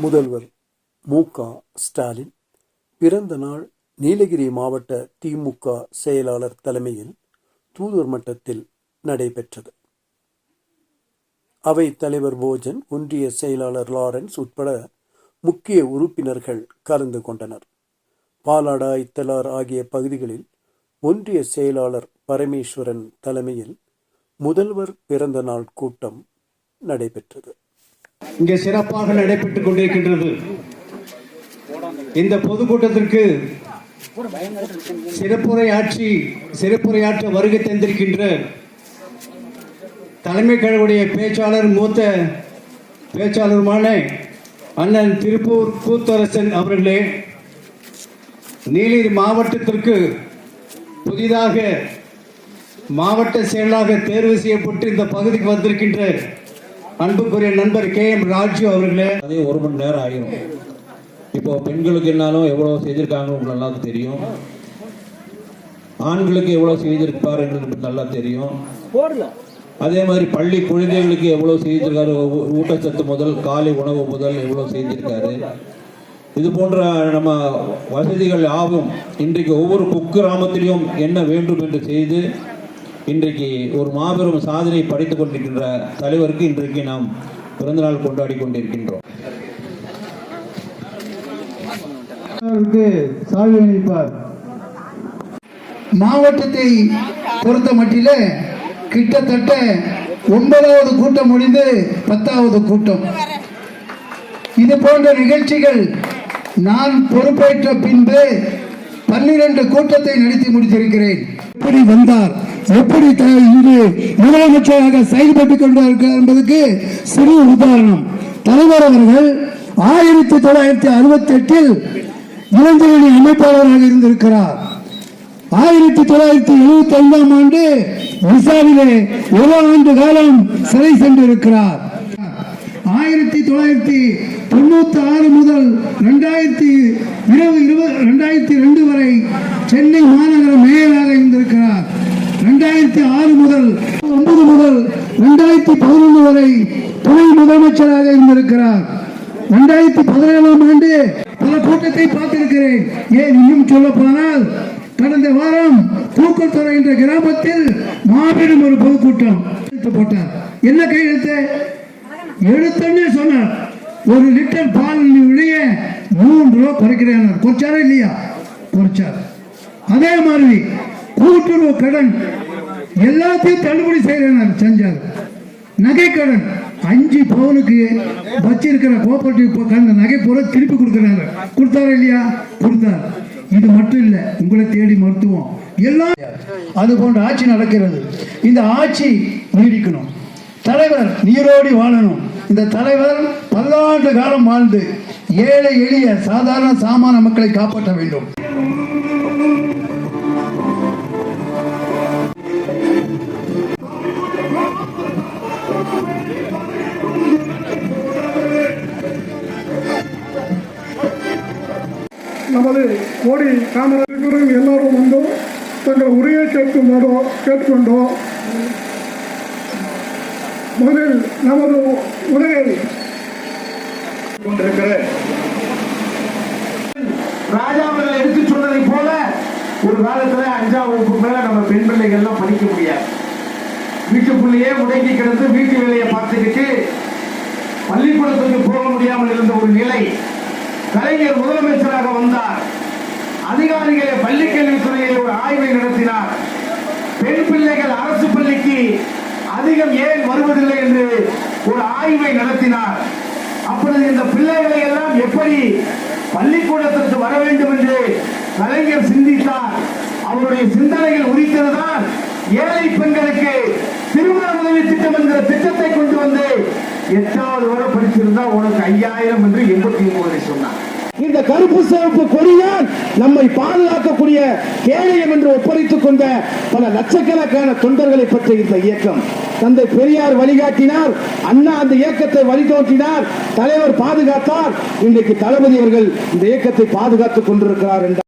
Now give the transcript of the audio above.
முதல்வர் மு. க. ஸ்டாலின் பிறந்த நாள் நீலகிரி மாவட்ட திமுக செயலாளர் தலைமையில் தூதுவர் மட்டத்தில் நடைபெற்றது. அவை தலைவர் போஜன் ஒன்றிய செயலாளர் லாரன்ஸ் உட்பட முக்கிய உறுப்பினர்கள் கலந்து கொண்டனர். பாலாடா இத்தலார் ஆகிய பகுதிகளில் ஒன்றிய செயலாளர் பரமேஸ்வரன் தலைமையில் முதல்வர் பிறந்த நாள் கூட்டம் நடைபெற்றது. இங்கே சிறப்பாக நடைபெற்றுக் கொண்டிருக்கின்றது. இந்த பொதுக்கூட்டத்திற்கு சிறப்புரையாற்றி சிறப்புரையாற்ற வருகை தந்திருக்கின்ற தலைமை கழகவுடைய பேச்சாளர் மூத்த பேச்சாளருமான அண்ணன் திருப்பூர் கூத்தரசன் அவர்களே நீலகிரி மாவட்டத்திற்கு புதிதாக மாவட்ட செயலாக தேர்வு செய்யப்பட்டு இந்த பகுதிக்கு வந்திருக்கின்ற அன்புக்குரிய நண்பர் கே எம் ராஜு அவர்களே. அதே ஒரு மணி நேரம் ஆகிரும் இப்போ பெண்களுக்கு என்னாலும் எவ்வளோ செய்திருக்காங்க உங்களுக்கு நல்லா தெரியும். ஆண்களுக்கு எவ்வளோ செய்திருப்பார் என்று நல்லா தெரியும். அதே மாதிரி பள்ளி குழந்தைகளுக்கு எவ்வளோ செய்திருக்காரு ஊட்டச்சத்து முதல் காலை உணவு முதல் எவ்வளோ செய்திருக்காரு இது போன்ற நம்ம வசதிகள் ஆகும் இன்றைக்கு ஒவ்வொரு குக்கிராமத்திலையும் என்ன வேண்டும் என்று செய்து இன்றைக்கு ஒரு மாபெரும் சாதனை படைத்துக் கொண்டிருக்கின்ற தலைவருக்கு இன்றைக்கு நாம் பிறந்தநாள் கொண்டாடி கொண்டிருக்கின்றோம். மாவட்டத்தை பொறுத்த மட்டிலே கிட்டத்தட்ட ஒன்பதாவது கூட்டம் முடிந்து பத்தாவது கூட்டம். இது போன்ற நிகழ்ச்சிகள் நான் பொறுப்பேற்ற பின்பு பன்னிரண்டு கூட்டத்தை நடத்தி முடித்திருக்கிறேன். எப்படி வந்தார்? எப்படி த- முதலமைச்சராக செயல்பட்டுக் கொண்டிருக்கிறார் என்பதற்கு சிறு உதாரணம். தலைவர் அவர்கள் ஆயிரத்தி தொள்ளாயிரத்தி அறுபத்தி எட்டில் இளைஞரணி அமைப்பாளராக இருந்திருக்கிறார். ஆயிரத்தி தொள்ளாயிரத்தி எழுபத்தி ஐந்தாம் ஆண்டு விசாவிலே ஒரு ஆண்டு காலம் சிறை சென்றிருக்கிறார். ஆயிரத்தி தொள்ளாயிரத்தி தொண்ணூத்தி ஆறு முதல் ரெண்டாயிரத்தி இருபது இருபது ரெண்டாயிரத்தி ரெண்டு வரை சென்னை ரெண்டாயிரத்தி ஆறு முதல் ஒன்பது முதல் ரெண்டாயிரத்தி பதினொன்று வரை துணை முதலமைச்சராக இருந்திருக்கிறார். ரெண்டாயிரத்தி பதினேழாம் ஆண்டு பல கூட்டத்தை பார்த்திருக்கிறேன். ஏன் இன்னும் சொல்ல போனால் கடந்த வாரம் தூக்கத்துறை என்ற கிராமத்தில் மாபெரும் ஒரு பொதுக்கூட்டம் போட்டார் என்ன கையெழுத்து? எழுத்தன்னே சொன்னார். ஒரு லிட்டர் பால் விலைய மூன்று ரூபா குறைக்கிறேன் குறைச்சாரா இல்லையா? குறைச்சார் அதே மாதிரி கூட்டுறவு கடன் எல்லாத்தையும் தள்ளுபடி செய்யறேன் செஞ்சார் நகைக்கடன் அஞ்சு பவுனுக்கு வச்சிருக்கிற கோஆபரேட்டிவ் அந்த நகை பூரா திருப்பி கொடுக்குறாங்க. கொடுத்தாரா இல்லையா? கொடுத்தார். இது மட்டும் இல்லை உங்களை தேடி மருத்துவம். எல்லாம் அது போன்ற ஆட்சி நடக்கிறது. இந்த ஆட்சி நீடிக்கணும். தலைவர் நீரோடி வாழணும். இந்த தலைவர் பல்லாண்டு காலம் வாழ்ந்து ஏழை எளிய சாதாரண சாமான மக்களை காப்பாற்ற வேண்டும். நமது கோடி காமராஜர்களும் எல்லாரும் வந்தோம் தங்கள் உரையை கேட்கும்போதோ கேட்டுக்கொண்டோம் முதலில் நமது உரையை கொண்டிருக்கிற எடுத்து சொன்னதை போல ஒரு காலத்துல அஞ்சாம் வகுப்பு மேல நம்ம பெண் பிள்ளைகள்லாம் படிக்க முடியாது. வீட்டுக்குள்ளேயே முடங்கி கிடந்து வீட்டு வேலையை பார்த்துக்கிட்டு பள்ளிக்கூடத்துக்கு போக முடியாமல் இருந்த ஒரு நிலை. கலைஞர் முதலமைச்சராக வந்தார் அதிகாரிகளை பள்ளி கல்வித்துறையில் ஒரு ஆய்வை நடத்தினார் பெண் பிள்ளைகள் அரசு பள்ளிக்கு அதிகம் ஏன் வருவதில்லை என்று ஒரு ஆய்வை நடத்தினார். அப்பொழுது இந்த பிள்ளைகளை எல்லாம் எப்படி பள்ளிக்கூடத்திற்கு வர வேண்டும் என்று கலைஞர் சிந்தித்தார். அவருடைய சிந்தனைகள் உரித்ததுதான் ஏழை பெண்களுக்கு திருமண உதவி திட்டம் என்கிற திட்டத்தை கொண்டு வந்து எட்டாவது வரை படிச்சிருந்தா உனக்கு ஐயாயிரம் என்று எண்பத்தி ஒன்பதை சொன்னார். இந்த கருப்பு சிவப்பு கொடிதான் நம்மை பாதுகாக்கக்கூடிய கேடயம் என்று ஒப்படைத்துக் கொண்ட பல லட்சக்கணக்கான தொண்டர்களை பற்றிய இந்த இயக்கம். தந்தை பெரியார் வழிகாட்டினார் அண்ணா அந்த இயக்கத்தை வழிதோற்றினார் தலைவர் பாதுகாத்தார். இன்றைக்கு தளபதி அவர்கள் இந்த இயக்கத்தை பாதுகாத்துக் கொண்டிருக்கிறார் என்றார்.